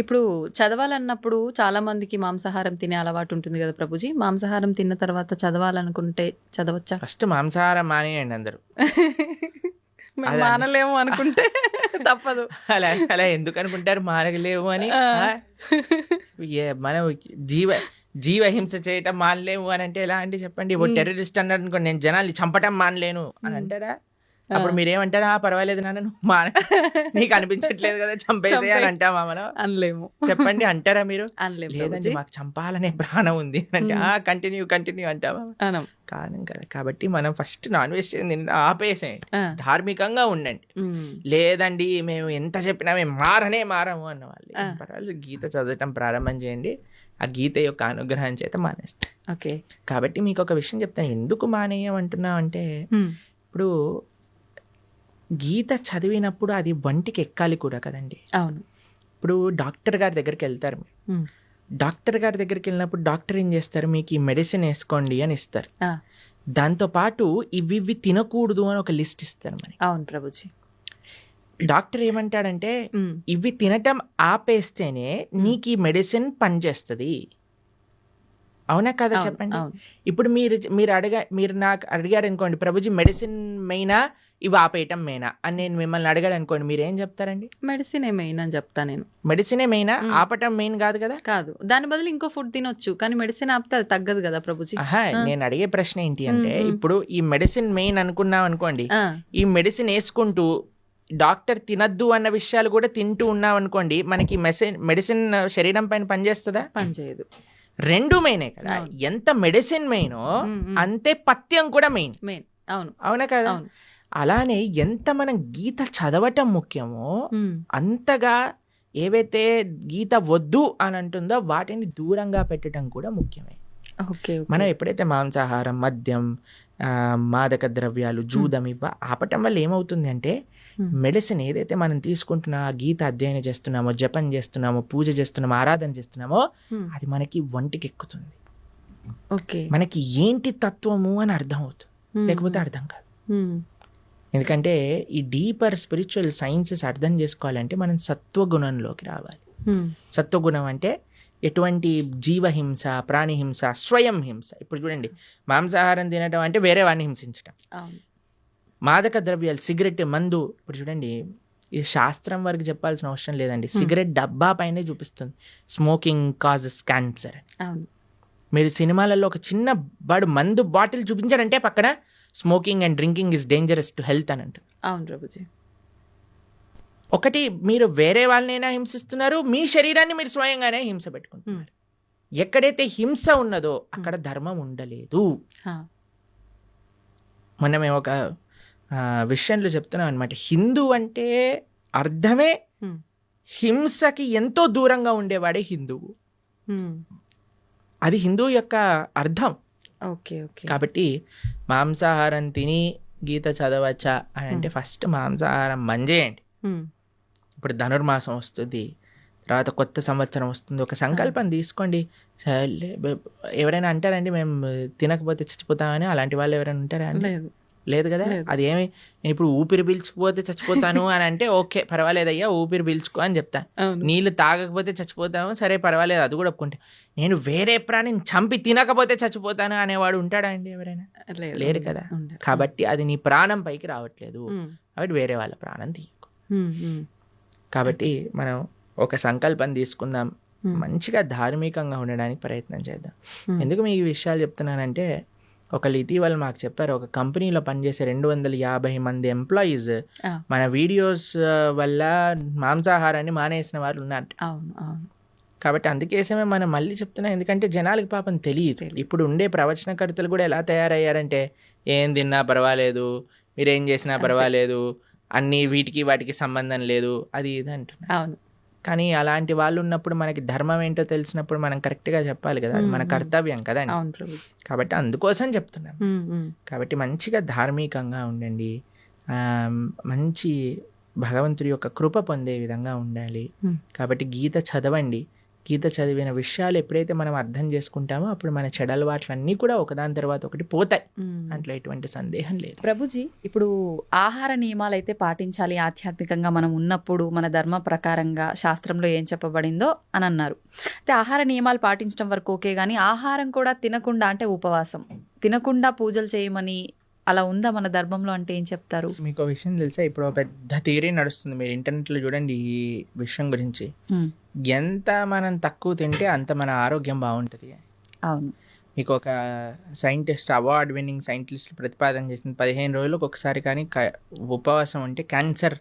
ఇప్పుడు చదవాలన్నప్పుడు చాలా మందికి మాంసాహారం తినే అలవాటు ఉంటుంది కదా ప్రభుజీ. మాంసాహారం తిన్న తర్వాత చదవాలనుకుంటే చదవచ్చా? ఫస్ట్ మాంసాహారం మానేయండి అందరూ. మానలేము అనుకుంటే తప్పదు. అలా అలా ఎందుకు అనుకుంటారు మానగలేవు అని మనం జీవ జీవ హింస చేయటం మానలేము అని అంటే ఎలా అంటే చెప్పండి? ఇప్పుడు మ్. టెర్రరిస్ట్ అన్నారు అనుకోండి నేను జనాల్ని చంపటం మానలేను అని. అంటారా? అప్పుడు మీరేమంటారా? "ఆ, పర్వాలేదు నాన్న మాన నీకు అనిపించట్లేదు కదా చంపేసే అని. అంటామా మనం? అనలేము. చెప్పండి అంటారా మీరు? అనలేము లేదండి మాకు చంపాలనే ప్రాణం ఉంది అంటే మ్. ఆ కంటిన్యూ కంటిన్యూ అంటావా? అనం. కారణం కదా. కాబట్టి మనం ఫస్ట్ నాన్ వెజ్ ఆపేసేయండి. ధార్మికంగా ఉండండి. లేదండి మేము ఎంత చెప్పినా మేము మారనే మారము అన్న వాళ్ళు. ఆ. ఏం పర్వాలేదు గీత చదవటం ప్రారంభం చేయండి. ఆ గీత యొక్క అనుగ్రహం చేత మానేస్తాం. ఓకే. కాబట్టి మీకు ఒక విషయం చెప్తాను. ఎందుకు మానేయం అంటున్నాం అంటే. ఇప్పుడు గీత చదివినప్పుడు అది వంటికి ఎక్కాలి కూడా కదండి. అవును. ఇప్పుడు డాక్టర్ గారి దగ్గరికి వెళ్తారు. డాక్టర్ గారి దగ్గరికి వెళ్ళినప్పుడు డాక్టర్ ఏం చేస్తారు? మీకు ఈ మెడిసిన్ వేసుకోండి అని ఇస్తారు. ఆ. దాంతో పాటు ఇవి ఇవి తినకూడదు అని ఒక లిస్ట్ ఇస్తారు మరి. అవును ప్రభుజీ. డాక్టర్ ఏమంటాడంటే. ఇవి తినటం ఆపేస్తేనే నీకు ఈ మెడిసిన్ పనిచేస్తుంది. అవునా కదా చెప్పండి? ఇప్పుడు మీరు మీరు అడగా మీరు నాకు అడిగారు అనుకోండి ప్రభుజీ మెడిసిన్ మెయినా? ఇవి ఆపేయటం మెయినా? అని నేను మిమ్మల్ని అడిగాడు అనుకోండి మీరు ఏం చెప్తారండి? మెడిసిన్ ఏమైనా అని చెప్తా నేను. మెడిసినే మెయినా. ఆపటం మెయిన్ కాదు కదా? కాదు. దాని బదులు ఇంకో ఫుడ్ తినొచ్చు కానీ మెడిసిన్ ఆపితే అది తగ్గదు కదా ప్రభుజీ. నేను అడిగే ప్రశ్న ఏంటి అంటే. ఇప్పుడు ఈ మెడిసిన్ మెయిన్ అనుకున్నాం అనుకోండి ఈ మెడిసిన్ వేసుకుంటూ డాక్టర్ తినద్దు అన్న విషయాలు కూడా తింటూ ఉన్నాం అనుకోండి మనకి మెసిన్ మెడిసిన్ శరీరం పైన పనిచేస్తుందా? పని చేయదు రెండు మెయినే కదా. ఎంత మెడిసిన్ మెయినో. అంతే పథ్యం కూడా మెయిన్ మెయిన్ అవును అవునా కదా అలానే ఎంత మనం గీత చదవటం ముఖ్యమో. అంతగా ఏవైతే గీత వద్దు అని అంటుందో వాటిని దూరంగా పెట్టడం కూడా ముఖ్యమే. మనం ఎప్పుడైతే మాంసాహారం మద్యం మాదక ద్రవ్యాలు జూదం ఇవ్వ ఆపటం వల్ల ఏమవుతుంది అంటే. మెడిసిన్ ఏదైతే మనం తీసుకుంటున్నా ఆ గీత అధ్యయనం చేస్తున్నామో జపం చేస్తున్నామో పూజ చేస్తున్నామో ఆరాధన చేస్తున్నామో. అది మనకి ఒంటికి ఎక్కుతుంది ఓకే మనకి ఏంటి తత్వము అని అర్థం అవుతుంది. లేకపోతే అర్థం కాదు. ఎందుకంటే ఈ డీపర్ స్పిరిచువల్ సైన్సెస్ అర్థం చేసుకోవాలంటే మనం సత్వగుణంలోకి రావాలి. సత్వగుణం అంటే ఎటువంటి జీవహింస ప్రాణిహింస స్వయం హింస. ఇప్పుడు చూడండి మాంసాహారం తినడం అంటే వేరే వాడిని హింసించడం మాదక ద్రవ్యాలు సిగరెట్ మందు ఇప్పుడు చూడండి ఇది శాస్త్రం వరకు చెప్పాల్సిన అవసరం లేదండి. సిగరెట్ డబ్బా పైనే చూపిస్తుంది. స్మోకింగ్ కాజెస్ క్యాన్సర్ మీరు సినిమాలలో ఒక చిన్న బాడు మందు బాటిల్ చూపించాడంటే పక్కన smoking and drinking is dangerous to health అని అంటారు అవును ప్రభుజీ. ఒకటి మీరు వేరే వాళ్ళనైనా హింసిస్తున్నారు మీ శరీరాన్ని మీరు స్వయంగానే హింస పెట్టుకుంటున్నారు. ఎక్కడైతే హింస ఉన్నదో అక్కడ ధర్మం ఉండలేదు. మొన్న మేము ఒక విషయంలో చెప్తున్నాం అనమాట హిందూ అంటే అర్థమే. హింసకి ఎంతో దూరంగా ఉండేవాడే హిందువు. అది హిందూ యొక్క అర్థం. Okay okay. కాబట్టి మాంసాహారం తిని గీత చదవచ్చా అని అంటే ఫస్ట్ మాంసాహారం మంజేయండి. ఇప్పుడు ధనుర్మాసం వస్తుంది తర్వాత కొత్త సంవత్సరం వస్తుంది ఒక సంకల్పం తీసుకోండి. ఎవరైనా అంటారండి మేము తినకపోతే చచ్చిపోతామని అలాంటి వాళ్ళు ఎవరైనా ఉంటారా లేదు. లేదు కదా. అది ఏమి నేను ఇప్పుడు ఊపిరి పీల్చుకుపోతే చచ్చిపోతాను అని అంటే ఓకే పర్వాలేదయ్యా ఊపిరి పీల్చుకో అని చెప్తా. నీళ్ళు తాగకపోతే చచ్చిపోతాము సరే పర్వాలేదు అది కూడా ఒప్పుకుంటా. నేను వేరే ప్రాణిని చంపి తినకపోతే చచ్చిపోతాను అనేవాడు ఉంటాడా అండి ఎవరైనా? లేదు లేరు కదా. కాబట్టి అది నీ ప్రాణం పైకి రావట్లేదు. కాబట్టి వేరే వాళ్ళ ప్రాణం తీయకు. కాబట్టి మనం ఒక సంకల్పం తీసుకుందాం ఉమ్. మంచిగా ధార్మికంగా ఉండడానికి ప్రయత్నం చేద్దాం ఉమ్. ఎందుకు మీకు ఈ విషయాలు చెప్తున్నానంటే ఒకళ్ళు ఇటీవల మాకు చెప్పారు ఒక కంపెనీలో పనిచేసే రెండు వందల యాభై మంది ఎంప్లాయీస్. మన వీడియోస్ వల్ల మాంసాహారాన్ని మానేసిన వాళ్ళు ఉన్నారు కాబట్టి అందుకేసమే మనం మళ్ళీ చెప్తున్నాం ఎందుకంటే జనాలకి పాపం తెలియదు. ఇప్పుడు ఉండే ప్రవచనకర్తలు కూడా ఎలా తయారయ్యారంటే ఏం తిన్నా పర్వాలేదు మీరేం చేసినా. పర్వాలేదు అన్ని వీటికి వాటికి సంబంధం లేదు అది ఇది అంటున్నారు అవును. కానీ అలాంటి వాళ్ళు ఉన్నప్పుడు మనకి ధర్మం ఏంటో తెలిసినప్పుడు మనం కరెక్ట్గా చెప్పాలి కదా అది మన. కర్తవ్యం ప్రభుజీ. కాబట్టి అందుకోసం చెప్తున్నాం. కాబట్టి మంచిగా ధార్మికంగా ఉండండి మంచి భగవంతుడి యొక్క కృప పొందే విధంగా ఉండాలి. కాబట్టి గీత చదవండి. గీత చదివిన విషయాలు ఎప్పుడైతే మనం అర్థం చేసుకుంటామో అప్పుడు మన చెడు అలవాట్లన్నీ కూడా ఒకదాని తర్వాత ఒకటి పోతాయి. దాంట్లో ఎటువంటి సందేహం లేదు. ప్రభుజీ ఇప్పుడు ఆహార నియమాలు అయితే పాటించాలి ఆధ్యాత్మికంగా మనం ఉన్నప్పుడు మన ధర్మ ప్రకారంగా శాస్త్రంలో ఏం చెప్పబడిందో అని అన్నారు. అయితే ఆహార నియమాలు పాటించడం వరకు ఓకే కానీ ఆహారం కూడా తినకుండా అంటే ఉపవాసం. తినకుండా పూజలు చేయమని అలా ఉందా మన ధర్మంలో అంటే ఏం చెప్తారు? మీకు విషయం తెలుసా? ఇప్పుడు పెద్ద థియరీ నడుస్తుంది. మీరు ఇంటర్నెట్లో చూడండి ఈ విషయం గురించి. ఎంత మనం తక్కువ తింటే అంత మన ఆరోగ్యం బాగుంటుంది. అవును. మీకు ఒక సైంటిస్ట్ అవార్డ్ విన్నింగ్ సైంటిస్ట్ ప్రతిపాదన చేసింది పదిహేను రోజులకు ఒకసారి కానీ ఉపవాసం ఉంటే క్యాన్సర్.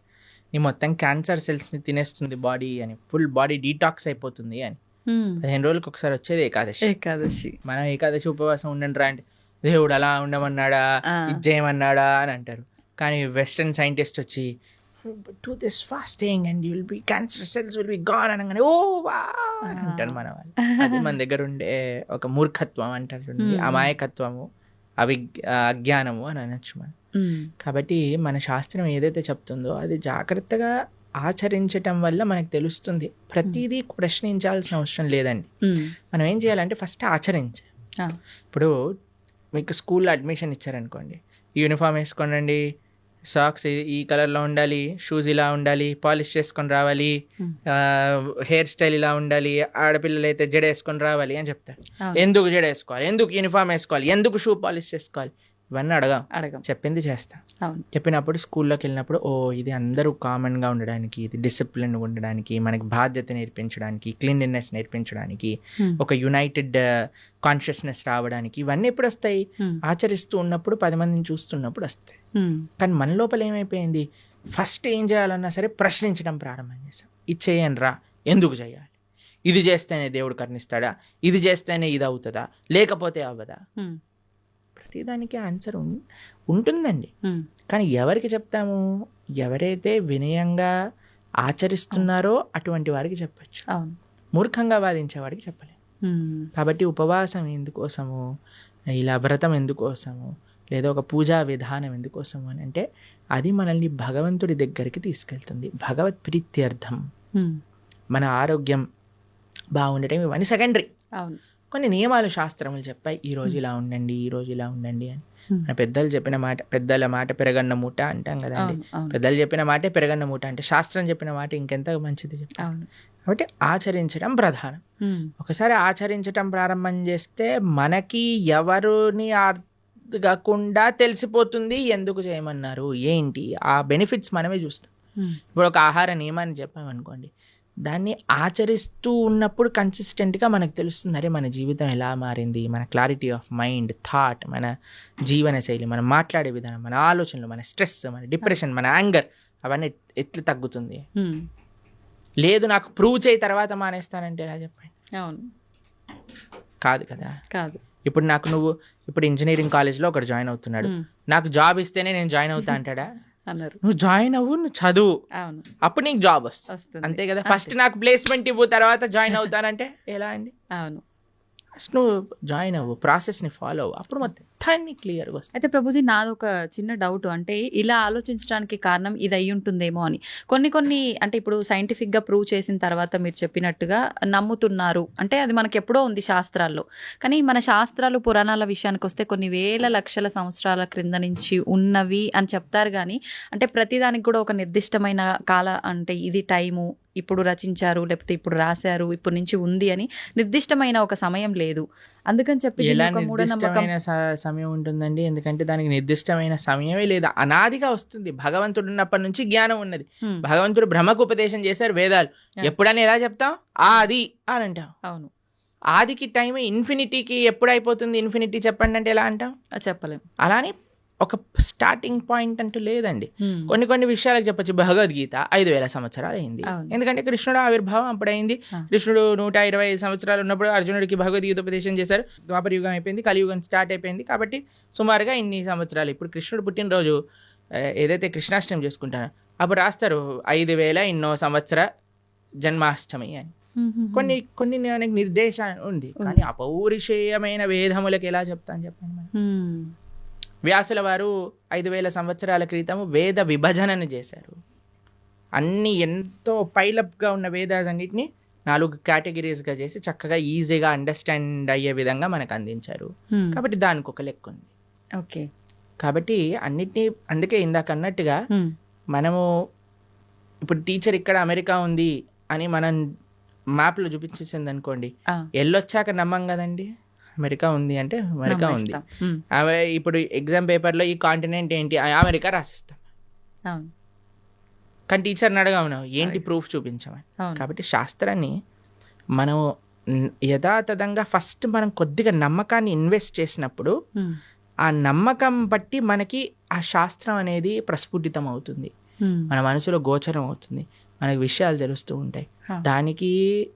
నీ మొత్తం క్యాన్సర్ సెల్స్ని తినేస్తుంది బాడీ అని. ఫుల్ బాడీ డీటాక్స్ అయిపోతుంది అని. పదిహేను రోజులకు ఒకసారి వచ్చేది ఏకాదశి. ఏకాదశి. మనం ఏకాదశి ఉపవాసం ఉండండి రా అంటే దేవుడు అలా ఉండమన్నాడా? ఆ. ఇది చేయమన్నాడా? అని అంటారు. కానీ వెస్టర్న్ సైంటిస్ట్ వచ్చి to this fasting and you will be cancer cells will be gone అనగానే ఓ వా అని అంటారు మన వాళ్ళు. అది మన దగ్గర ఉండే ఒక మూర్ఖత్వం అంటారు. అమాయకత్వము అవి అజ్ఞానము అని అనొచ్చు మనం. కాబట్టి మన శాస్త్రం ఏదైతే చెప్తుందో అది జాగ్రత్తగా ఆచరించటం వల్ల మనకు తెలుస్తుంది. ప్రతిదీ ప్రశ్నించాల్సిన అవసరం లేదండి. మనం ఏం చేయాలంటే ఫస్ట్ ఆచరించాలి. ఆ, ఇప్పుడు మీకు స్కూల్లో అడ్మిషన్ ఇచ్చారనుకోండి. యూనిఫామ్ వేసుకోండి సాక్స్ ఈ కలర్లో ఉండాలి షూస్ ఇలా ఉండాలి పాలిష్ చేసుకొని రావాలి. హెయిర్ స్టైల్ ఇలా ఉండాలి ఆడపిల్లలు అయితే జడ వేసుకొని రావాలి అని చెప్తారు. ఎందుకు జడ వేసుకోవాలి? ఎందుకు యూనిఫామ్ వేసుకోవాలి? ఎందుకు షూ పాలిష్ చేసుకోవాలి? ఇవన్నీ అడగాం. అడగం. చెప్పింది చేస్తాం. అవును. చెప్పినప్పుడు స్కూల్లోకి వెళ్ళినప్పుడు ఓ ఇది అందరూ కామన్గా ఉండడానికి ఇది డిసిప్లిన్ ఉండడానికి మనకి బాధ్యత నేర్పించడానికి క్లీన్లీనెస్ నేర్పించడానికి ఒక యునైటెడ్ కాన్షియస్నెస్ రావడానికి ఇవన్నీ ఎప్పుడు వస్తాయి? ఆచరిస్తూ ఉన్నప్పుడు పది మందిని చూస్తున్నప్పుడు వస్తాయి. కానీ మన లోపల ఏమైపోయింది? ఫస్ట్ ఏం చేయాలన్నా సరే ప్రశ్నించడం ప్రారంభం చేసాం ఇది చేయండి రా ఎందుకు చేయాలి? ఇది చేస్తేనే దేవుడు కరుణిస్తాడా? ఇది చేస్తేనే ఇది అవుతుందా? లేకపోతే అవ్వదా? ఉమ్, ప్రతిదానికి ఆన్సర్ ఉంటుందండి. కానీ ఎవరికి చెప్తాము? ఎవరైతే వినయంగా ఆచరిస్తున్నారో అటువంటి వారికి చెప్పచ్చు. మూర్ఖంగా వాదించే వాడికి చెప్పలేము కాబట్టి ఉపవాసం ఎందుకోసము? ఇలా వ్రతం ఎందుకోసము? లేదా ఒక పూజా విధానం ఎందుకోసము అని అంటే అది మనల్ని భగవంతుడి దగ్గరికి తీసుకెళ్తుంది. భగవత్ ప్రీత్యర్థం. మన ఆరోగ్యం బాగుండటం ఇవన్నీ సెకండరీ అవును. కొన్ని నియమాలు శాస్త్రములు చెప్పాయి. ఈ రోజు ఇలా ఉండండి ఈ రోజు ఇలా ఉండండి అని. మన పెద్దలు చెప్పిన మాట పెద్దల మాట పెరగన్న మూట అంటాం కదండి పెద్దలు చెప్పిన మాటే పెరగన్న మూట అంటే శాస్త్రం చెప్పిన మాట ఇంకెంత మంచిది చెప్పాలి. అవును. కాబట్టి ఆచరించడం ప్రధానం. ఒకసారి ఆచరించటం ప్రారంభం చేస్తే మనకి ఎవరుని అడగకుండా తెలిసిపోతుంది. ఎందుకు చేయమన్నారు? ఏంటి? ఆ బెనిఫిట్స్ మనమే చూస్తాం. ఇప్పుడు ఒక ఆహార నియమాన్ని చెప్పామనుకోండి. దాన్ని ఆచరిస్తూ ఉన్నప్పుడు కన్సిస్టెంట్గా మనకు తెలుస్తుంది అరే మన జీవితం ఎలా మారింది? మన క్లారిటీ ఆఫ్ మైండ్ థాట్ మన జీవన శైలి మనం మాట్లాడే విధానం మన ఆలోచనలు మన స్ట్రెస్ మన డిప్రెషన్ మన యాంగర్ అవన్నీ ఎట్లా తగ్గుతుంది? లేదు నాకు ప్రూవ్ చేయి తర్వాత మానేస్తానంటే ఎలా చెప్పండి? అవును. కాదు కదా. కాదు. ఇప్పుడు నాకు నువ్వు ఇప్పుడు ఇంజనీరింగ్ కాలేజ్లో ఒకటి జాయిన్ అవుతున్నాడు. నాకు జాబ్ ఇస్తేనే నేను జాయిన్ అవుతా అంటాడా? అన్నారు. నువ్వు జాయిన్ అవ్వు నువ్వు చదువు. అవును. అప్పుడు నీకు జాబ్ వస్తుంది. వస్తుంది. అంతే కదా. ఫస్ట్ నాకు ప్లేస్మెంట్ ఇవ్వు తర్వాత జాయిన్ అవుతానంటే ఎలా అండి? అవును. ఫస్ట్ నువ్వు జాయిన్ అవ్వు ప్రాసెస్ని ఫాలో అవ్వు. అప్పుడు మొత్తం క్లియర్గా వస్తుంది. అయితే ప్రభుజీ నాది ఒక చిన్న డౌట్. అంటే ఇలా ఆలోచించడానికి కారణం ఇది అయి ఉంటుందేమో అని. కొన్ని కొన్ని అంటే ఇప్పుడు సైంటిఫిక్గా ప్రూవ్ చేసిన తర్వాత మీరు చెప్పినట్టుగా నమ్ముతున్నారు. అంటే అది మనకి ఎప్పుడో ఉంది శాస్త్రాల్లో. కానీ మన శాస్త్రాలు పురాణాల విషయానికి వస్తే కొన్ని వేల లక్షల సంవత్సరాల క్రింద నుంచి ఉన్నవి అని చెప్తారు కానీ అంటే ప్రతిదానికి కూడా ఒక నిర్దిష్టమైన కాల అంటే ఇది టైము ఇప్పుడు రచించారు లేకపోతే ఇప్పుడు రాశారు ఇప్పుడు నుంచి ఉంది అని నిర్దిష్టమైన ఒక సమయం లేదు. అందుకని చెప్పి నిర్దిష్టమైన సమయం ఉంటుందండి? ఎందుకంటే దానికి నిర్దిష్టమైన సమయమే లేదు. అనాదిగా వస్తుంది. భగవంతుడు ఉన్నప్పటి నుంచి జ్ఞానం ఉన్నది. భగవంతుడు బ్రహ్మకు ఉపదేశం చేశారు వేదాలు. ఎప్పుడని ఎలా చెప్తాం? ఆది అని అంటాం. అవును. ఆదికి టైం ఇన్ఫినిటీకి ఎప్పుడు అయిపోతుంది? ఇన్ఫినిటీ చెప్పండి అంటే ఎలా అంటాం? అది చెప్పలేం. అలానే ఒక స్టార్టింగ్ పాయింట్ అంటూ లేదండి. కొన్ని కొన్ని విషయాలకు చెప్పొచ్చు. భగవద్గీత ఐదు వేల సంవత్సరాలు అయింది. ఎందుకంటే కృష్ణుడు ఆవిర్భావం అప్పుడైంది. కృష్ణుడు నూట ఇరవై ఐదు సంవత్సరాలు ఉన్నప్పుడు అర్జునుడికి భగవద్గీత ఉపదేశం చేశారు. ద్వాపర యుగం అయిపోయింది కలియుగం స్టార్ట్ అయిపోయింది. కాబట్టి సుమారుగా ఇన్ని సంవత్సరాలు ఇప్పుడు కృష్ణుడు పుట్టినరోజు ఏదైతే కృష్ణాష్టమి చేసుకుంటారో అప్పుడు రాస్తారు ఐదు వేల ఎన్నో సంవత్సర జన్మాష్టమి అని. కొన్ని కొన్ని నిర్దేశం ఉంది. కానీ అపౌరుషేయమైన వేదములకు ఎలా చెప్తాను చెప్పండి. వ్యాసుల వారు ఐదు వేల సంవత్సరాల క్రితం వేద విభజనను చేశారు. అన్ని ఎంతో పైలప్గా ఉన్న వేదాలన్నింటినీ నాలుగు కేటగిరీస్గా చేసి చక్కగా ఈజీగా అండర్స్టాండ్ అయ్యే విధంగా మనకు అందించారు. కాబట్టి దానికి ఒక లెక్క ఉంది. ఓకే. కాబట్టి అన్నిటినీ అందుకే ఇందాక అన్నట్టుగా. మనము ఇప్పుడు టీచర్ ఇక్కడ అమెరికా ఉంది అని మనం మ్యాప్లో చూపించేసింది అనుకోండి వెళ్ళొచ్చాక నమ్మం కదండి. అమెరికా ఉంది అంటే అమెరికా ఉంది. అవి ఇప్పుడు ఎగ్జామ్ పేపర్లో ఈ కాంటినెంట్ ఏంటి? అమెరికా రాసిస్తాం. కానీ టీచర్ని అడగమను. ఏంటి ప్రూఫ్ చూపించమని? కాబట్టి శాస్త్రాన్ని మనం యథాతథంగా ఫస్ట్ మనం కొద్దిగా నమ్మకాన్ని ఇన్వెస్ట్ చేసినప్పుడు. ఆ నమ్మకం బట్టి మనకి ఆ శాస్త్రం అనేది ప్రస్ఫుటితం అవుతుంది. మన మనసులో గోచరం అవుతుంది. మనకి విషయాలు తెలుస్తూ ఉంటాయి. దానికి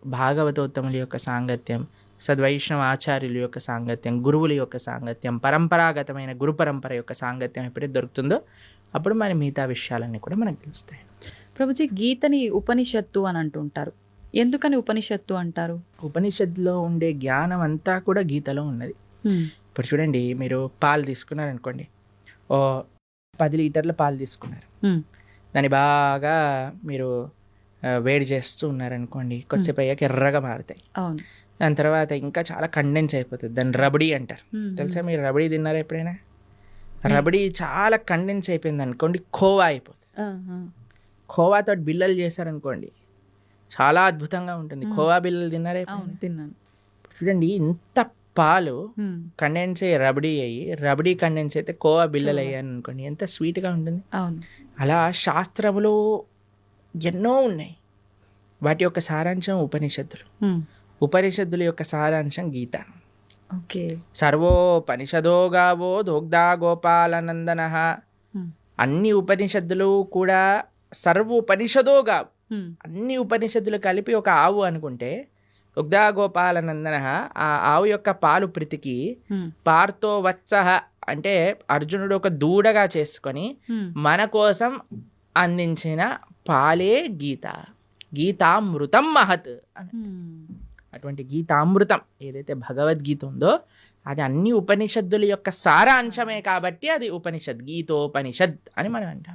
భాగవతోత్తముల యొక్క సాంగత్యం సద్వైష్ణవ ఆచార్యుల యొక్క సాంగత్యం గురువుల యొక్క సాంగత్యం పరంపరాగతమైన గురు పరంపర యొక్క సాంగత్యం ఎప్పుడైతే దొరుకుతుందో అప్పుడు మన మిగతా విషయాలన్నీ కూడా మనకు తెలుస్తాయి. ప్రభుజీ గీతని ఉపనిషత్తు అని అంటుంటారు. ఎందుకని ఉపనిషత్తు అంటారు? ఉపనిషత్తులో ఉండే జ్ఞానం అంతా కూడా గీతలో ఉన్నది. ఇప్పుడు చూడండి మీరు పాలు తీసుకున్నారనుకోండి. ఓ పది లీటర్ల పాలు తీసుకున్నారు. దాన్ని బాగా మీరు వేడి చేస్తూ ఉన్నారనుకోండి కొద్దిసేపు అయ్యాక ఎర్రగా మారుతాయి. అవును. దాని తర్వాత ఇంకా చాలా కండెన్స్ అయిపోతుంది దాన్ని రబడీ అంటారు. తెలుసా మీరు రబడీ తిన్నారా ఎప్పుడైనా రబడీ చాలా కండెన్స్ అయిపోయింది అనుకోండి ఖోవా అయిపోతుంది. ఖోవాతో బిల్లలు చేశారనుకోండి చాలా అద్భుతంగా ఉంటుంది. ఖోవా బిల్లలు తిన్నారా తిన్నాను చూడండి ఇంత పాలు. కండెన్స్ అయ్యి రబడీ అయ్యి రబడీ కండెన్స్ అయితే కోవా బిల్లలు. అయ్యాను అనుకోండి ఎంత స్వీట్గా ఉంటుంది అలా శాస్త్రములు ఎన్నో ఉన్నాయి వాటి యొక్క సారాంశం ఉపనిషత్తులు. ఉపనిషత్తుల యొక్క సారాంశం గీత ఓకే సర్వోపనిషదో గావో దోగ్ధా గోపాలనందన. అన్ని ఉపనిషత్తులు కూడా సర్వ ఉపనిషదో గావు. అన్ని ఉపనిషత్తులు కలిపి ఒక ఆవు అనుకుంటే దుగ్ధా గోపాలనందన ఆ ఆవు యొక్క పాలు ప్రీతికి. పార్తో వత్సహ అంటే అర్జునుడు ఒక దూడగా చేసుకొని. మన కోసం అందించిన పాలే గీత గీతామృతం మహత్. అటువంటి గీతామృతం ఏదైతే భగవద్గీత ఉందో అది అన్ని ఉపనిషత్తుల యొక్క సారాంశమే కాబట్టి అది ఉపనిషత్ గీతోపనిషద్ అని మనం అంటాం.